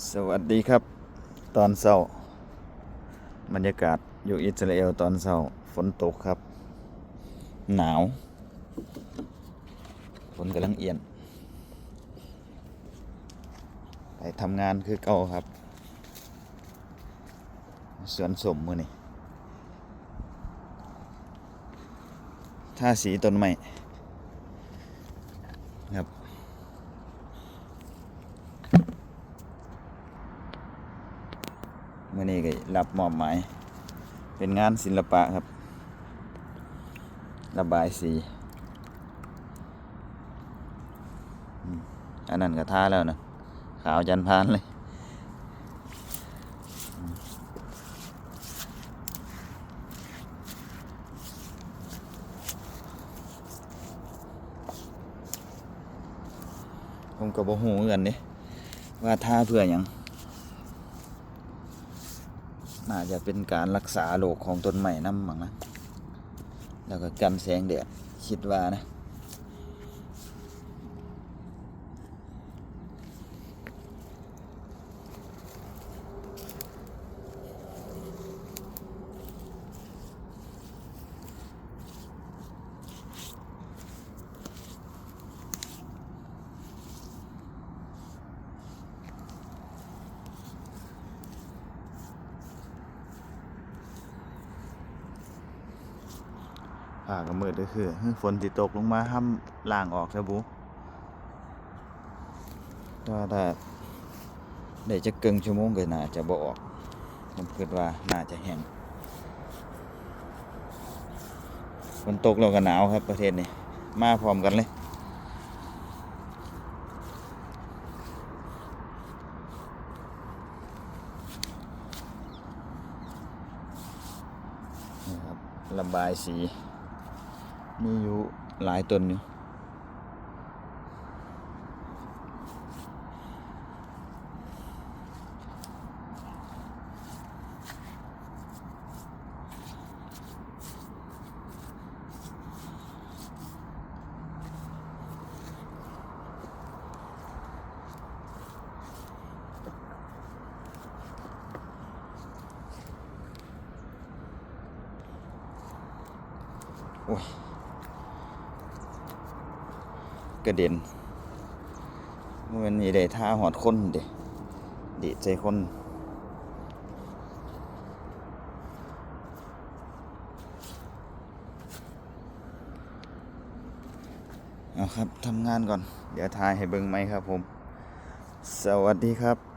สวัสดีครับ ตอนเช้าบรรยากาศอยู่อิสราเอลตอนเช้าฝนตกครับ หนาวฝนกำลังเอียน ไปทำงานคือเก่าครับสวนสมมือนี่ท่าสีต้นไม้ครับ มื่อนี้ก็รับมอบหมาย เป็นงานศิลปะครับ ระบายสี อันนั้นก็ท่าแล้วนะ ขาวจันพานเลยผมก็บ่ฮู้เหมือนนเด้ว่าท่าเพื่อหยัง น่าจะเป็นการรักษาโรคของต้นไม้น้ำมั้งนะ แล้วก็กันแสงแดดคิดว่านะ ผ่าก็มืดก็คือ ฝนติตกลงมาห้ามล่างออกซะบุถ้าถ้าได้จะเกิงชั่วโมงก็น่าจะบ่ออกผมคิดว่าน่าจะแห้งฝนตกแล้วก็หนาวครับประเทศนี้มาพร้อมกันเลยนี่ครับระบายสี มีอยู่หลายต้นอยู่โอ้ย กระเด็นมันนี่ได้ท่าหอดคนเด็ดีใจคนเอาครับทำงานก่อน เดี๋ยวทายให้เบิ่งไหมครับผม สวัสดีครับ